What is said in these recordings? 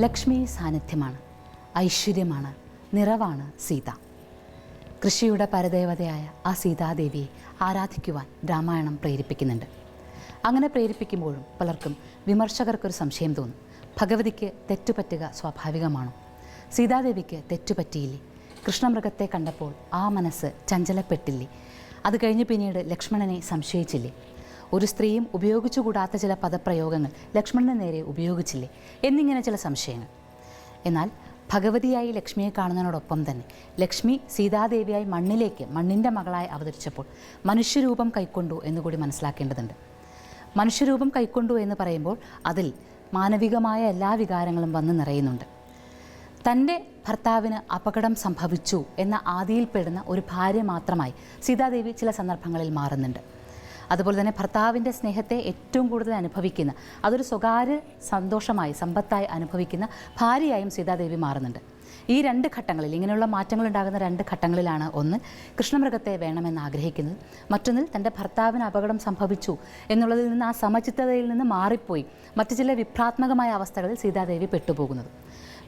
ലക്ഷ്മി സാന്നിധ്യമാണ് ഐശ്വര്യമാണ് നിറവാണ് സീത. കൃഷിയുടെ പരദേവതയായ ആ സീതാദേവിയെ ആരാധിക്കുവാൻ രാമായണം പ്രേരിപ്പിക്കുന്നുണ്ട്. അങ്ങനെ പ്രേരിപ്പിക്കുമ്പോഴും പലർക്കും വിമർശകർക്കൊരു സംശയം തോന്നും. ഭഗവതിക്ക് തെറ്റുപറ്റുക സ്വാഭാവികമാണോ? സീതാദേവിക്ക് തെറ്റുപറ്റിയില്ലേ? കൃഷ്ണമൃഗത്തെ കണ്ടപ്പോൾ ആ മനസ്സ് ചഞ്ചലപ്പെട്ടില്ലേ? അത് കഴിഞ്ഞ് പിന്നീട് ലക്ഷ്മണനെ സംശയിച്ചില്ലേ? ഒരു സ്ത്രീയും ഉപയോഗിച്ചുകൂടാത്ത ചില പദപ്രയോഗങ്ങൾ ലക്ഷ്മണന് നേരെ ഉപയോഗിച്ചില്ലേ? എന്നിങ്ങനെ ചില സംശയങ്ങൾ. എന്നാൽ ഭഗവതിയായി ലക്ഷ്മിയെ കാണുന്നതിനോടൊപ്പം തന്നെ ലക്ഷ്മി സീതാദേവിയായി മണ്ണിലേക്ക് മണ്ണിന്റെ മകളായി അവതരിച്ചപ്പോൾ മനുഷ്യരൂപം കൈക്കൊണ്ടു എന്നുകൂടി മനസ്സിലാക്കേണ്ടതുണ്ട്. മനുഷ്യരൂപം കൈക്കൊണ്ടു എന്ന് പറയുമ്പോൾ അതിൽ മാനവികമായ എല്ലാ വികാരങ്ങളും വന്ന് നിറയുന്നുണ്ട്. തന്റെ ഭർത്താവിന് അപകടം സംഭവിച്ചു എന്ന ആദിയിൽപ്പെടുന്ന ഒരു ഭാര്യ മാത്രമായി സീതാദേവി ചില സന്ദർഭങ്ങളിൽ മാറുന്നുണ്ട്. അതുപോലെ തന്നെ ഭർത്താവിന്റെ സ്നേഹത്തെ ഏറ്റവും കൂടുതൽ അനുഭവിക്കുന്ന അതൊരു സ്വകാര്യ സന്തോഷമായി സമ്പത്തായി അനുഭവിക്കുന്ന ഭാര്യയായും സീതാദേവി മാറുന്നുണ്ട്. ഈ രണ്ട് ഘട്ടങ്ങളിൽ ഇങ്ങനെയുള്ള മാറ്റങ്ങൾ ഉണ്ടാകുന്ന രണ്ട് ഘട്ടങ്ങളിലാണ് ഒന്ന് കൃഷ്ണമൃഗത്തെ വേണമെന്ന് ആഗ്രഹിക്കുന്നത്. മറ്റൊന്നിൽ തന്റെ ഭർത്താവിന് അപകടം സംഭവിച്ചു എന്നുള്ളതിൽ നിന്ന് ആ സമചിത്തതയിൽ നിന്ന് മാറിപ്പോയി മറ്റു ചില വിഭ്രാത്മകമായ അവസ്ഥകളിൽ സീതാദേവി പെട്ടുപോകുന്നത്.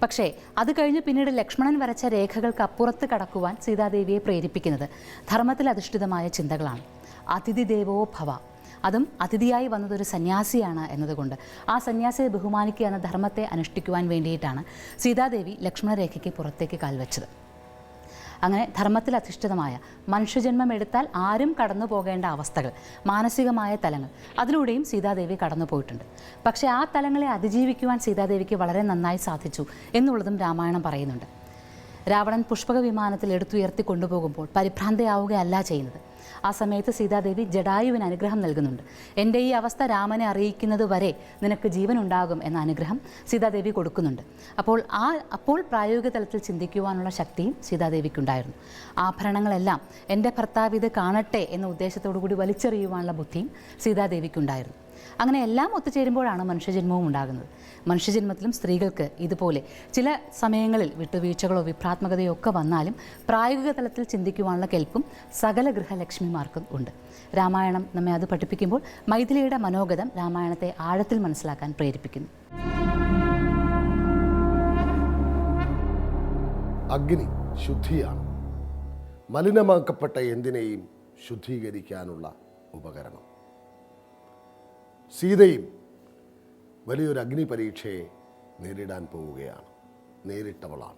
പക്ഷേ അത് കഴിഞ്ഞ് പിന്നീട് ലക്ഷ്മണൻ വരച്ച രേഖകൾക്ക് അപ്പുറത്ത് കടക്കുവാൻ സീതാദേവിയെ പ്രേരിപ്പിക്കുന്നത് ധർമ്മത്തിൽ അധിഷ്ഠിതമായ ചിന്തകളാണ്. അതിഥി ദേവോ ഭവ. അതും അതിഥിയായി വന്നതൊരു സന്യാസിയാണ് എന്നതുകൊണ്ട്. ആ സന്യാസിയെ ബഹുമാനിക്കുക എന്ന ധർമ്മത്തെ അനുഷ്ഠിക്കുവാൻ വേണ്ടിയിട്ടാണ് സീതാദേവി ലക്ഷ്മണരേഖയ്ക്ക് പുറത്തേക്ക് കാൽവച്ചത് അങ്ങനെ ധർമ്മത്തിൽ അധിഷ്ഠിതമായ മനുഷ്യജന്മം എടുത്താൽ ആരും കടന്നു പോകേണ്ട അവസ്ഥകൾ മാനസികമായ തലങ്ങൾ അതിലൂടെയും സീതാദേവി കടന്നു പോയിട്ടുണ്ട്. പക്ഷേ ആ തലങ്ങളെ അതിജീവിക്കുവാൻ സീതാദേവിക്ക് വളരെ നന്നായി സാധിച്ചു എന്നുള്ളതും രാമായണം പറയുന്നുണ്ട്. രാവണൻ പുഷ്പക വിമാനത്തിൽ എടുത്തുയർത്തി കൊണ്ടുപോകുമ്പോൾ പരിഭ്രാന്തയാവുകയല്ല ചെയ്യുന്നത്. ആ സമയത്ത് സീതാദേവി ജഡായുവിന് അനുഗ്രഹം നൽകുന്നുണ്ട്. എന്റെ ഈ അവസ്ഥ രാമനെ അറിയിക്കുന്നത് വരെ നിനക്ക് ജീവൻ ഉണ്ടാകും എന്ന അനുഗ്രഹം സീതാദേവി കൊടുക്കുന്നുണ്ട്. അപ്പോൾ ആ അപ്പോൾ പ്രായോഗിക തലത്തിൽ ചിന്തിക്കുവാനുള്ള ശക്തിയും സീതാദേവിക്കുണ്ടായിരുന്നു. ആഭരണങ്ങളെല്ലാം എന്റെ ഭർത്താവ് ഇത് കാണട്ടെ എന്ന ഉദ്ദേശത്തോടു കൂടി വലിച്ചെറിയുവാനുള്ള ബുദ്ധിയും സീതാദേവിക്കുണ്ടായിരുന്നു. അങ്ങനെ എല്ലാം ഒത്തുചേരുമ്പോഴാണ് മനുഷ്യജന്മവും ഉണ്ടാകുന്നത്. മനുഷ്യജന്മത്തിലും സ്ത്രീകൾക്ക് ഇതുപോലെ ചില സമയങ്ങളിൽ വിട്ടുവീഴ്ചകളോ വിഭ്രാത്മകതയോ ഒക്കെ വന്നാലും പ്രായോഗിക തലത്തിൽ ചിന്തിക്കുവാനുള്ള കെൽപ്പും സകല ഗൃഹലക്ഷ്മിമാർക്കും ഉണ്ട്. രാമായണം നമ്മെ അത് പഠിപ്പിക്കുമ്പോൾ മൈഥിലിയുടെ മനോഗതം രാമായണത്തെ ആഴത്തിൽ മനസ്സിലാക്കാൻ പ്രേരിപ്പിക്കുന്നു. അഗ്നി ശുദ്ധിയാണ്. മലിനമാക്കപ്പെട്ട എന്തിനേയും ശുദ്ധീകരിക്കാനുള്ള ഉപകരണം. സീതയും വലിയൊരു അഗ്നി പരീക്ഷയെ നേരിടാൻ പോവുകയാണ്. നേരിട്ടവളാണ്.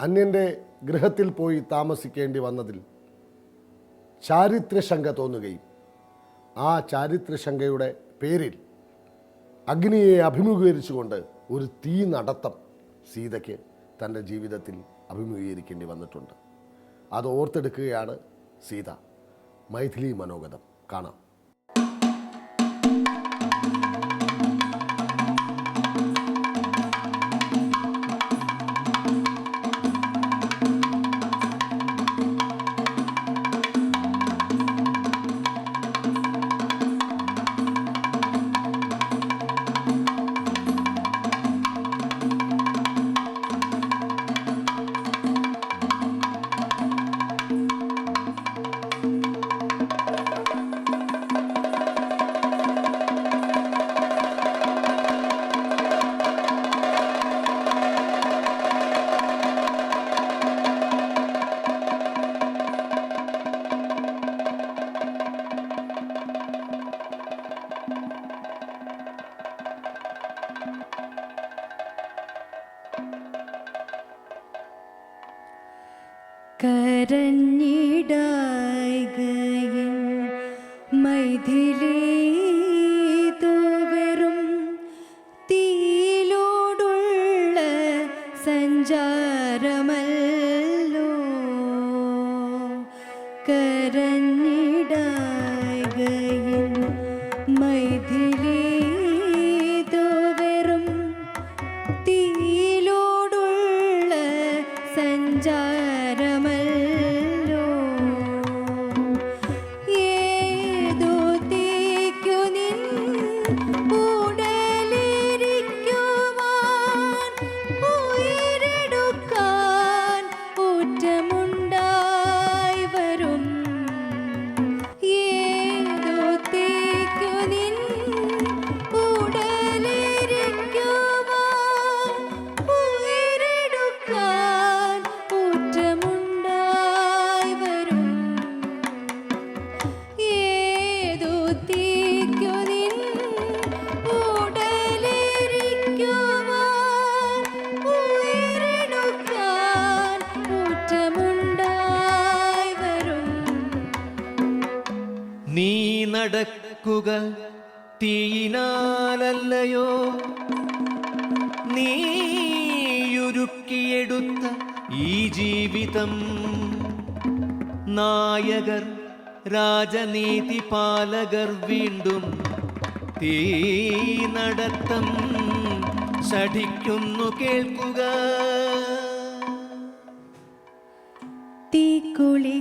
അന്യന്റെ ഗൃഹത്തിൽ പോയി താമസിക്കേണ്ടി വന്നതിൽ ചാരിത്രശങ്ക തോന്നുകയും ആ ചാരിത്രശങ്കയുടെ പേരിൽ അഗ്നിയെ അഭിമുഖീകരിച്ചുകൊണ്ട് ഒരു തീ നടത്തം സീതയ്ക്ക് തന്റെ ജീവിതത്തിൽ അഭിമുഖീകരിക്കേണ്ടി വന്നിട്ടുണ്ട്. അത് ഓർത്തെടുക്കുകയാണ് സീത. മൈഥിലി മനോഗതം. കാണാം. കരഞ്ഞിടായികയിൽ സഞ്ചാരമല്ലോ. കരഞ്ഞിടായികയിൽ തീയിനാലല്ലയോ നീയുരുക്കിയെടുത്ത ഈ ജീവിതം. നായകർ രാജനീതി പാലകർ വീണ്ടും തീ നടത്തം ഷഠിക്കുന്നു കേൾക്കുക. തീക്കുളി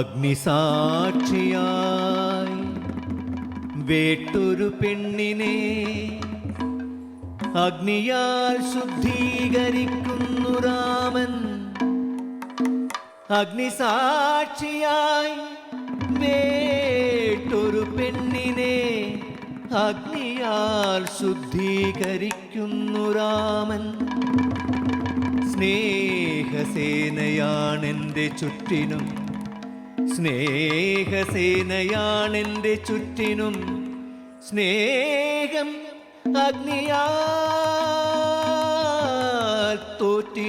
അഗ്നിസാക്ഷിയായി വേട്ടൊരു പെണ്ണിനെ അഗ്നിയാൽ ശുദ്ധീകരിക്കുന്നു രാമൻ. അഗ്നിസാക്ഷിയായി വേട്ടൊരു പെണ്ണിനെ അഗ്നിയാൽ ശുദ്ധീകരിക്കുന്നു രാമൻ. സ്നേഹസേനയാണെന്റെ ചുറ്റിനും സ്നേഹസേനയാണെന്റെ ചുറ്റിനും സ്നേഹം അഗ്നിയാ തോറ്റി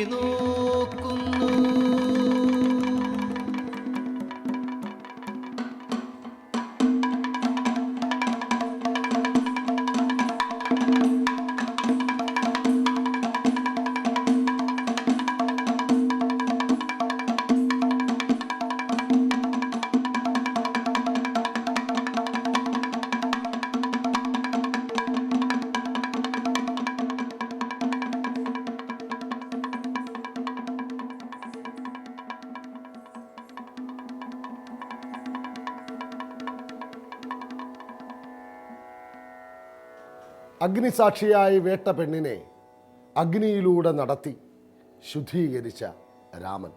അഗ്നിസാക്ഷിയായി വേട്ട പെണ്ണിനെ അഗ്നിയിലൂടെ നടത്തി ശുദ്ധീകരിച്ച രാമൻ.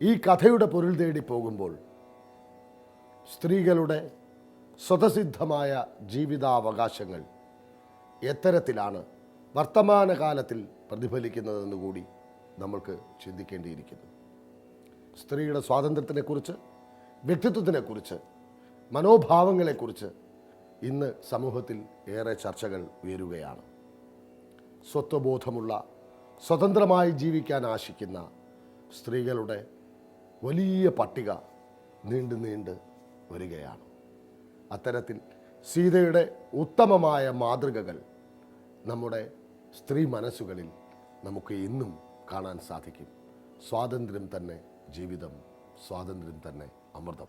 ഈ കഥയുടെ പൊരുൾ തേടി പോകുമ്പോൾ സ്ത്രീകളുടെ സ്വതസിദ്ധമായ ജീവിതാവകാശങ്ങൾ എത്തരത്തിലാണ് വർത്തമാനകാലത്തിൽ പ്രതിഫലിക്കുന്നതെന്ന് കൂടി നമ്മൾക്ക് ചിന്തിക്കേണ്ടിയിരിക്കുന്നു. സ്ത്രീയുടെ സ്വാതന്ത്ര്യത്തിനെക്കുറിച്ച് വ്യക്തിത്വത്തിനെക്കുറിച്ച് മനോഭാവങ്ങളെക്കുറിച്ച് ഇന്ന് സമൂഹത്തിൽ ഏറെ ചർച്ചകൾ ഉയരുകയാണ്. സ്വത്വബോധമുള്ള സ്വതന്ത്രമായി ജീവിക്കാൻ ആശിക്കുന്ന സ്ത്രീകളുടെ വലിയ പട്ടിക നീണ്ടു നീണ്ട് വരികയാണ്. അത്തരത്തിൽ സീതയുടെ ഉത്തമമായ മാതൃകകൾ നമ്മുടെ സ്ത്രീ മനസ്സുകളിൽ നമുക്ക് ഇന്നും കാണാൻ സാധിക്കും. സ്വാതന്ത്ര്യം തന്നെ ജീവിതം സ്വാതന്ത്ര്യം തന്നെ അമൃതം.